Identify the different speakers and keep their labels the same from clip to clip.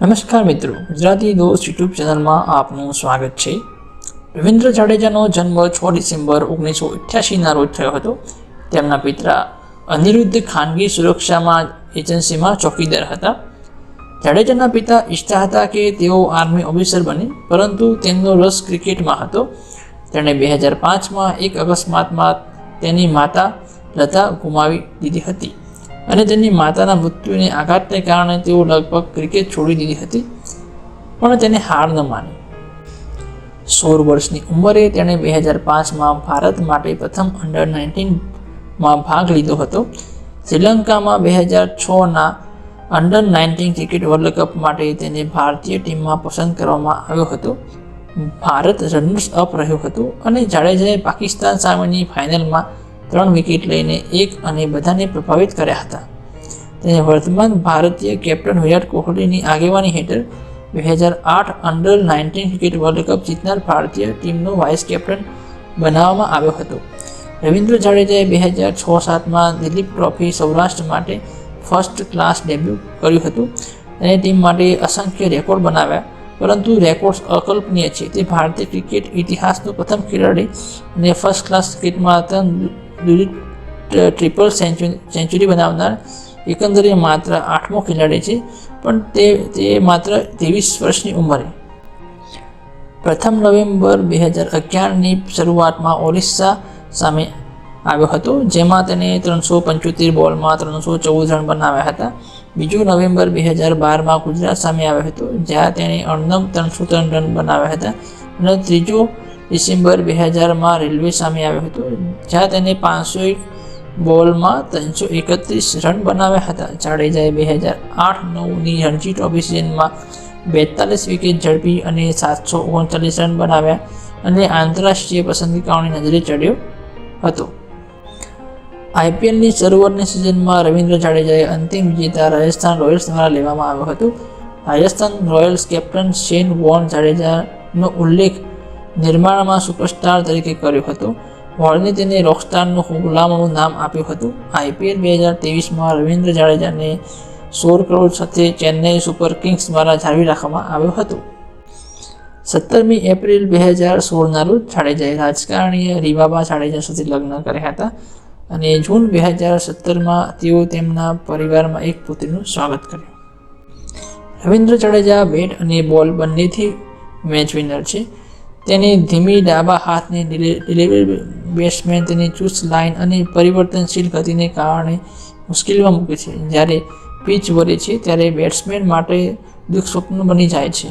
Speaker 1: નમસ્કાર મિત્રો, ગુજરાતી દોસ્ત યુટ્યુબ ચેનલમાં આપનું સ્વાગત છે. રવિન્દ્ર જાડેજાનો જન્મ છ ડિસેમ્બર ઓગણીસો અઠ્યાસીના રોજ થયો હતો. તેમના પિતા અનિરુદ્ધ ખાનગી સુરક્ષામાં એજન્સીમાં ચોકીદાર હતા. જાડેજાના પિતા ઈચ્છતા હતા કે તેઓ આર્મી ઓફિસર બને, પરંતુ તેમનો રસ ક્રિકેટમાં હતો. તેણે બે હજાર પાંચમાં એક અકસ્માતમાં તેની માતા લતા ગુમાવી દીધી હતી. અને તેની માતાના મૃત્યુને આઘાતને કારણે તેઓ લગભગ ક્રિકેટ છોડી દીધી હતી, પણ તેને હાર ન માની. સોળ વર્ષની ઉંમરે તેણે બે હજાર પાંચમાં ભારત માટે પ્રથમ અંડર નાઇન્ટીનમાં ભાગ લીધો હતો. શ્રીલંકામાં બે હજાર છના under nineteen cricket world cup માટે તેને ભારતીય ટીમમાં પસંદ કરવામાં આવ્યો હતો. ભારત રનર્સ અપ રહ્યું હતું અને જાડેજાએ પાકિસ્તાન સામેની ફાઇનલમાં ત્રણ વિકેટ લઈને એક અને બધાને પ્રભાવિત કર્યા હતા. તેને વર્તમાન ભારતીય કેપ્ટન વિરાટ કોહલીની આગેવાની હેઠળ બે હજાર આઠ under nineteen cricket world cup જીતનાર ભારતીય ટીમનો વાઇસ કેપ્ટન બનાવવામાં આવ્યો હતો. રવિન્દ્ર જાડેજાએ બે હજાર છ સાતમાં દિલીપ ટ્રોફી સૌરાષ્ટ્ર માટે ફર્સ્ટ ક્લાસ ડેબ્યુ કર્યું હતું અને ટીમ માટે અસંખ્ય રેકોર્ડ બનાવ્યા. પરંતુ રેકોર્ડ્સ અકલ્પનીય છે તે ભારતીય ક્રિકેટ ઇતિહાસનો પ્રથમ ખેલાડી અને ફર્સ્ટ ક્લાસ ક્રિકેટમાં ત્રણ ટ્રિપલ સેન્ચુરી બનાવનાર, એકંદરે માત્ર આઠમો ખેલાડી છે, પણ તે તે માત્ર ત્રેવીસ વર્ષની ઉંમરે. પ્રથમ નવેમ્બર બે હજાર અગિયારની શરૂઆતમાં ઓરિસ્સા સામે આવ્યો હતો, જેમાં તેને ત્રણસો પંચોતેર બોલમાં ત્રણસો ચૌદ રન બનાવ્યા હતા. બીજો નવેમ્બર બે હજાર બારમાં ગુજરાત સામે આવ્યો હતો, જ્યાં તેણે અણનમ ત્રણસો ત્રણ રન બનાવ્યા હતા. અને ત્રીજો ડિસેમ્બર બે હજારમાં રેલવે સામે આવ્યો હતો, જ્યાં તેને પાંચસો એક બોલમાં ત્રણસો એકત્રીસ રન બનાવ્યા હતા. જાડેજાએ બે હજાર આઠ નવની રણજી ટ્રોફી સિઝનમાં બેતાલીસ વિકેટ ઝડપી અને સાતસો ઓગણચાલીસ રન બનાવ્યા અને આંતરરાષ્ટ્રીય પસંદગીકાઓની નજરે ચડ્યો હતો. આઈપીએલની શરૂઆતની સિઝનમાં રવિન્દ્ર જાડેજાએ અંતિમ વિજેતા રાજસ્થાન રોયલ્સ દ્વારા લેવામાં આવ્યો હતો. Rajasthan Royals captain Shane Warne જાડેજાનો ઉલ્લેખ નિર્માણમાં સુપરસ્ટાર તરીકે કર્યો હતો. વોર્ને તેને રોકસ્ટારનું ગુલામનું નામ આપ્યું હતું. આઈપીએલ બે હજાર ત્રેવીસમાં રવિન્દ્ર જાડેજાને સોળ કરોડ સાથે ચેન્નઈ સુપર કિંગ્સ દ્વારા જાળવી રાખવામાં આવ્યો હતો. સત્તરમી એપ્રિલ બે હજાર સોળના રોજ જાડેજાએ રાજકારણીય રીવાબા જાડેજા સાથે લગ્ન કર્યા હતા અને જૂન બે હજાર સત્તરમાં તેઓ તેમના પરિવારમાં એક પુત્રીનું સ્વાગત કર્યું. રવિન્દ્ર જાડેજા બેટ અને બોલ બંનેથી મેચ વિનર છે. તેની ધીમી ડાબા હાથની ડિલિવરી બેટ્સમેન તેની ચુસ્ત લાઇન અને પરિવર્તનશીલ ગતિને કારણે મુશ્કેલીમાં મૂકે છે. જ્યારે પિચ વળે છે, ત્યારે બેટ્સમેન માટે દુઃખ સ્વપ્ન બની જાય છે.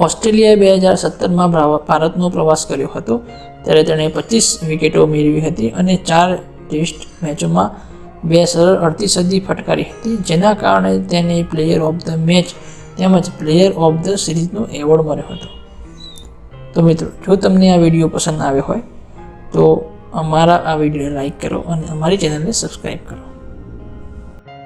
Speaker 1: ઓસ્ટ્રેલિયાએ બે હજાર સત્તરમાં ભારતનો પ્રવાસ કર્યો હતો. ત્યારે તેણે પચીસ વિકેટો મેળવી હતી અને ચાર ટેસ્ટ મેચોમાં બે સરળ અડધી સદી ફટકારી હતી, જેના કારણે તેને પ્લેયર ઓફ ધ મેચ તેમજ પ્લેયર ઓફ ધ સિરીઝનો એવોર્ડ મળ્યો હતો. તો મિત્રો, જો તમને આ વીડિયો પસંદ આવ્યો હોય, તો અમારા આ વિડીયોને લાઈક કરો અને અમારી ચેનલને સબસ્ક્રાઈબ કરો.